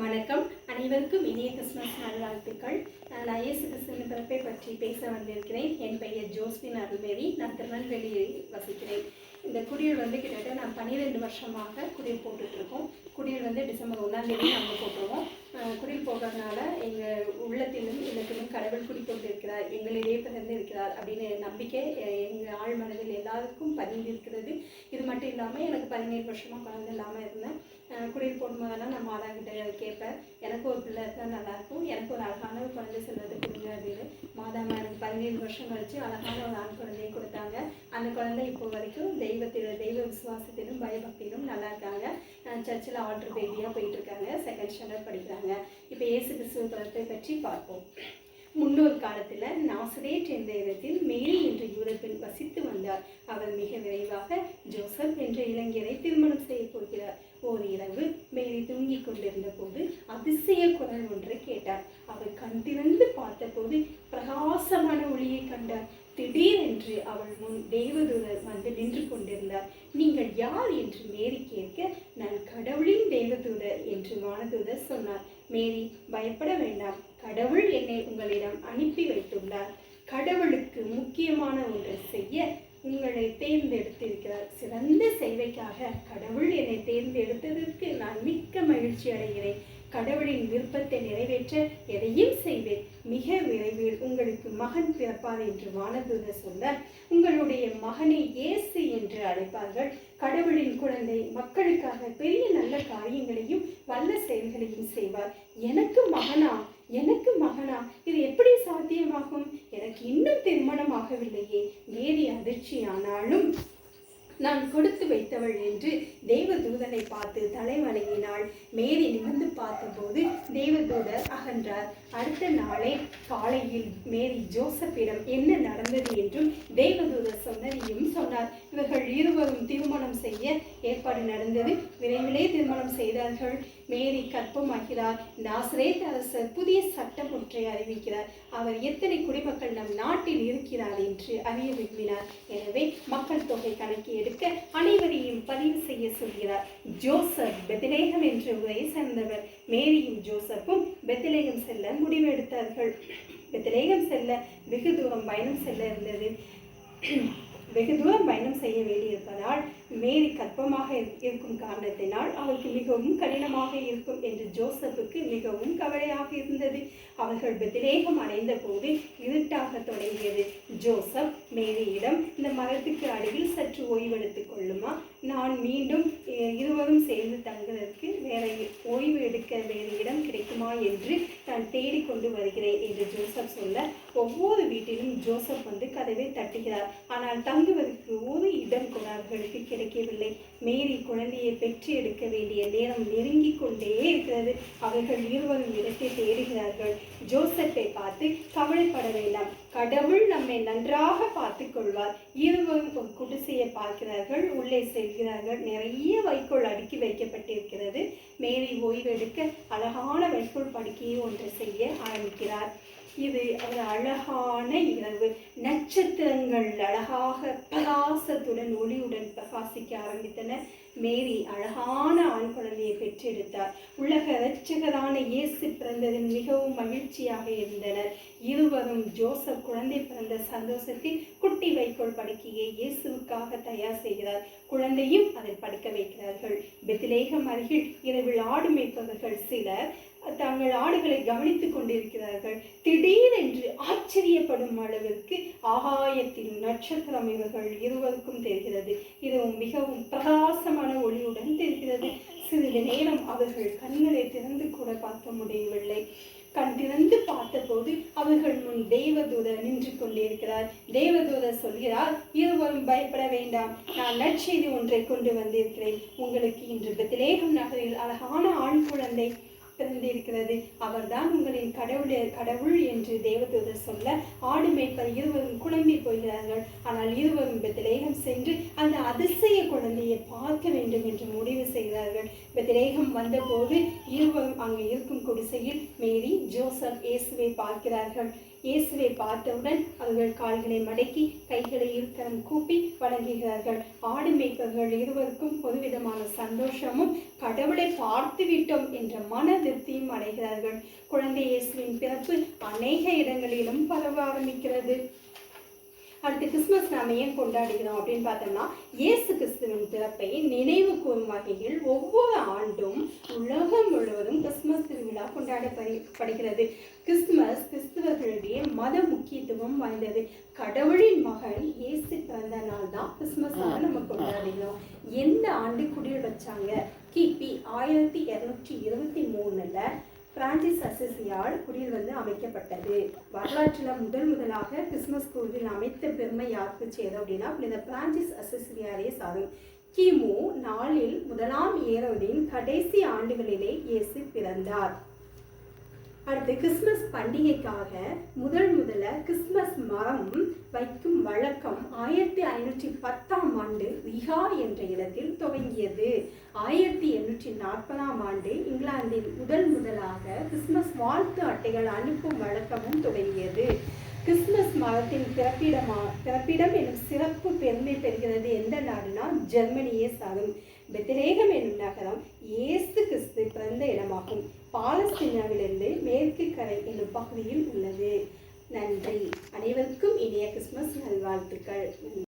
வணக்கம். அனைவருக்கும் இனிய கிறிஸ்துமஸ் நல்வாழ்த்துக்கள். நான் இயேசு கிறிஸ்துவின் பிறப்பை பற்றி பேச வந்திருக்கிறேன். என் பெயர் ஜோஸ்பின் அருள்மேரி. நான் திருநெல்வேலியில் வசிக்கிறேன். இந்த குடியில் வந்து கிட்டத்தட்ட நான் பன்னிரெண்டு வருஷமாக குடில் போட்டுட்ருக்கோம் குடில் வந்து டிசம்பர் ஒன்றாம் தேதி நாங்கள் போட்டுருவோம். அஹ் குடில் எங்கள் உள்ளத்திலும் இல்லத்திலும் கடவுள் குடிக்கொண்டிருக்கிறார் எங்களிடையே பிறந்து இருக்கிறார் அப்படின்னு நம்பிக்கை எங்கள் ஆழ் மனதில் எல்லாருக்கும் பதிந்திருக்கிறது இது மட்டும் இல்லாமல் எனக்கு பதினேழு வருஷமாக குழந்தை இல்லாமல் இருந்தேன். அஹ் குடில் போடும்போதெல்லாம் நான் மாதா கேட்பேன். எனக்கு ஒரு பிள்ளை இருந்தால் நல்லாயிருக்கும் எனக்கு ஒரு அழகான குழந்தை செல்வது கொடுங்க அப்படின்னு மாதாமா பதினேழு வருஷம் கழிச்சு அழகான ஒரு ஆண் குழந்தையை கொடுத்தாங்க. அந்த குழந்தை இப்போ வரைக்கும் தெய்வத்தில் தெய்வ விசுவாசத்திலும் பயபக்தியிலும் நல்லா இருக்காங்க. சர்ச்சில் ஆல்டர் பேபியாக போயிட்டு இருக்காங்க செகண்ட் ஸ்டாண்டர்ட் படிக்கிறாங்க. இப்போ இயேசு கிறிஸ்துவ படத்தை பற்றி பார்ப்போம். முன்னொரு காலத்தில் நாசரேட் என்ற இடத்தில் மேரி என்ற யூரோப்பில் வசித்து வந்தார். அவர் மிக விரைவாக ஜோசப் என்ற இளைஞரை திருமணம் செய்ய போகிறார். ஓர் இரவு மேரி தூங்கிக் கொண்டிருந்த போது அதிசய குரல் ஒன்றை கேட்டார். அவர் கண் திறந்து பார்த்தபோது பிரகாசமான ஒளியை கண்டார் திடீரென்று அவள் முன் தேவதூதர் வந்து நின்று கொண்டிருந்தார். நீங்கள் யார் என்று மேரி கேட்க நான் கடவுளின் தேவதூதர் என்று வானதூதர் சொன்னார். மேரி பயப்பட வேண்டாம். கடவுள் என்னை உங்களிடம் அனுப்பி வைத்துள்ளார். கடவுளுக்கு முக்கியமான ஒன்றை செய்ய உங்களை தேர்ந்தெடுத்திருக்கிறார். சிறந்த சேவைக்காக கடவுள் என்னை தேர்ந்தெடுத்ததற்கு நான் மிக்க மகிழ்ச்சி அடைகிறேன் கடவுளின் விருப்பத்தை நிறைவேற்ற எதையும் செய்வேன். மிக விரைவில் உங்களுக்கு மகன் பிறப்பார் என்று வானதூதர் சொன்னார். உங்களுடைய மகனை இயேசு என்று அழைப்பார்கள். கடவுளின் குழந்தை மக்களுக்காக பெரிய நல்ல காரியங்களையும் வல்ல செயல்களையும் செய்வார். எனக்கு மகனா? எனக்கு மகனா? இது எப்படி சாத்தியமாகும்? எனக்கு இன்னும் திருமணமாகவில்லையே மேரி அதிர்ச்சியானாலும் நான் கொடுத்து வைத்தவள் என்று தேவதூதனை பார்த்து தலைவணங்கினாள். மேரி நிமிர்ந்து பார்த்தபோது தேவதூதர் அகன்றார் அடுத்த நாளே காலையில் மேரி ஜோசப்பிடம் என்ன நடந்தது? என்றும் தேவதூதர் சொன்னதையும் சொன்னார். இவர்கள் இருவரும் திருமணம் செய்ய ஏற்பாடு நடந்தது. விரைவிலே திருமணம் செய்தார்கள். மேரி கற்பமாகிறார் நாசரேத் அரசர் புதிய சட்டம் ஒன்றை அறிவிக்கிறார். அவர் எத்தனை குடிமக்கள் நம் நாட்டில் இருக்கிறார் என்று அறிய விரும்பினார். எனவே மக்கள் தொகை கணக்கு எடுக்க அனைவரையும் பதிவு செய்ய சொல்கிறார். ஜோசப் பெத்திலேகம் என்ற உரையை சேர்ந்தவர். மேரியும் ஜோசப்பும் பெத்திலேகம் செல்ல முடிவெடுத்தார்கள் பெத்திலேகம் செல்ல வெகு தூரம் பயணம் செல்ல இருந்தது. வெகு தூரம் பயணம் செய்ய வேண்டியிருப்பதால் மேரி கற்பமாக இருக்கும் காரணத்தினால் அவருக்கு மிகவும் கடினமாக இருக்கும் என்று ஜோசப்புக்கு மிகவும் கவலையாக இருந்தது. அவர்கள் பெத்திலேகம் அடைந்த போது இருட்டாக தொடங்கியது. ஜோசப் மேரியிடம் இந்த மரத்துக்கு அருகில் சற்று ஓய்வெடுத்துக் கொள்ளுமா? நான் மீண்டும் இருவரும் சேர்ந்து தங்குவதற்கு வேற ஓய்வு எடுக்க வேறு இடம் கிடைக்குமா என்று நான் தேடிக்கொண்டு வருகிறேன் என்று ஜோசப் சொல்ல ஒவ்வொரு வீட்டிலும் ஜோசப் வந்து கதவை தட்டுகிறார். ஆனால் தங்குவதற்கு ஒரு இடம் கூட அவர்களுக்கு கிடைக்கவில்லை. மேரி குழந்தையை பெற்று எடுக்க வேண்டிய நேரம் நெருங்கிக் கொண்டே இருக்கிறது. அவர்கள் இருவரும் இடத்தை தேடுகிறார்கள். ஜோசப்பை பார்த்து கவலைப்பட வேண்டாம். கடவுள் நம்மை நன்றாக பார்த்து கொள்வார். இருவரும் ஒரு குடிசையை பார்க்கிறார்கள். உள்ளே செல்கிறார்கள். நிறைய வைக்கோல் அடுக்கி வைக்கப்பட்டிருக்கிறது. மேரி ஓய்வெடுக்க அழகான வைக்கோல் படுக்கையை ஒன்று செய்ய ஆரம்பிக்கிறார். இது ஒரு அழகான இரவு. நட்சத்திரங்கள் அழகாக பிரகாசத்துடன் ஒளியுடன் பிரகாசிக்க ஆரம்பித்தன. மேரி அழகான ஆண் குழந்தையை பெற்றெடுத்தார். உலக இரட்சகரான இயேசு பிறந்ததில் மிகவும் மகிழ்ச்சியாக இருந்தனர். இருவரும் ஜோசப் குழந்தை பிறந்த சந்தோஷத்தில் குட்டி வைக்கோல் படுக்கையை இயேசுவுக்காக தயார் செய்கிறார். குழந்தையும் அதில் படுக்க வைக்கிறார்கள். பெத்திலேகம் அருகில் இரவில் ஆடு மேய்ப்பவர்கள் சிலர் தங்கள் ஆடுகளை கவனித்துக் கொண்டிருக்கிறார்கள். திடீரென்று ஆச்சரியப்படும் அளவிற்கு ஆகாயத்தில் நட்சத்திரம் இவர்கள் இருவருக்கும் தெரிகிறது. இதுவும் மிகவும் பிரகாசமான ஒளியுடன் தெரிகிறது. சிறிது நேரம் அவர்கள் கண்களை திறந்து கூட பார்க்க முடியவில்லை. கண் திறந்து பார்த்தபோது அவர்கள் முன் தேவதூதர் நின்று கொண்டிருக்கிறார். தேவதூதர் சொல்கிறார் இருவரும் பயப்பட வேண்டாம். நான் நற்செய்தி ஒன்றை கொண்டு வந்திருக்கிறேன். உங்களுக்கு இன்று பெத்லேகம் நகரில் அழகான ஆண் குழந்தை பிறந்திருக்கிறது அவர்தான் உங்களின் கடவுள் கடவுள் என்று தேவதூதர் சொல்ல ஆடு மேய்ப்பர் இருவரும் குழம்பி போகிறார்கள். ஆனால் இருவரும் பெத்திலேகம் சென்று அந்த அதிசய குழந்தையை பார்க்க வேண்டும் என்று முடிவு செய்கிறார்கள் பெத்திலேகம் வந்தபோது இருவரும் அங்கு இருக்கும் குடிசையில் மேரி ஜோசப் இயேசுவை பார்க்கிறார்கள். இயேசுவை பார்த்தவுடன் அவர்கள் கால்களை மடக்கி கைகளை இருத்தரம் கூப்பி வணங்குகிறார்கள். ஆடு மேய்ப்பவர்கள் இருவருக்கும் ஒருவிதமான சந்தோஷமும் கடவுளை பார்த்து விட்டோம் என்ற மன திருப்தியும் அடைகிறார்கள். குழந்தை இயேசுவின் பிறப்பு அநேக இடங்களிலும் பரவ ஆரம்பிக்கிறது. அடுத்து கிறிஸ்மஸ் நாம் ஏன் கொண்டாடுகிறோம் அப்படின்னு பார்த்தோம்னா இயேசு கிறிஸ்துவின் பிறப்பை நினைவு கூறும் வகையில் ஒவ்வொரு ஆண்டும் உலகம் முழுவதும் கிறிஸ்துமஸ் திருவிழா கொண்டாடப்படுகிறது. கிறிஸ்துமஸ் கிறிஸ்துவர்களுடைய மத முக்கியத்துவம் வாய்ந்தது. கடவுளின் மகன் இயேசு பிறந்த நாள் தான் கிறிஸ்துமஸ் நம்ம கொண்டாடுகிறோம். எந்த ஆண்டு குடியில் வச்சாங்க? கிபி ஆயிரத்தி இரநூற்றி இருபத்தி மூணுல பிரான்சிஸ் அசிசியால் குடியில் வந்து அமைக்கப்பட்டது. வரலாற்றில் முதல் முதலாக கிறிஸ்மஸ் கோவில் அமைத்த பெருமை யாருக்கு சேரும் அப்படின்னா புனித பிரான்சிஸ் அசிசியாரே சாரும். கிமு நாளில் முதலாம் ஏரோதின் கடைசி ஆண்டுகளிலே இயேசு பிறந்தார். அடுத்து கிறிஸ்மஸ் பண்டிகைக்காக முதல் முதல்ல கிறிஸ்மஸ் மரம் வைக்கும் வழக்கம் ஆயிரத்தி ஐநூற்றி பத்தாம் ஆண்டு ரிஹா என்ற இடத்தில் துவங்கியது. ஆயிரத்தி எண்ணூற்றி நாற்பதாம் ஆண்டு இங்கிலாந்தில் முதல் முதலாக கிறிஸ்மஸ் வாழ்த்து அட்டைகள் அனுப்பும் வழக்கமும் தொடங்கியது கிறிஸ்மஸ் மரத்தின் பிறப்பிடமா பிறப்பிடம் எனும் சிறப்பு பெருமை பெறுகிறது எந்த நாடுனா ஜெர்மனியே சாரும். பெத்லேகம் என்னும் நகரம் இயேசு கிறிஸ்து பிறந்த இடமாகும். பாலஸ்தீனாவிலிருந்து மேற்கு கரை என்னும் பகுதியில் உள்ளது. நன்றி. அனைவருக்கும் இனிய கிறிஸ்துமஸ் நல்வாழ்த்துக்கள்.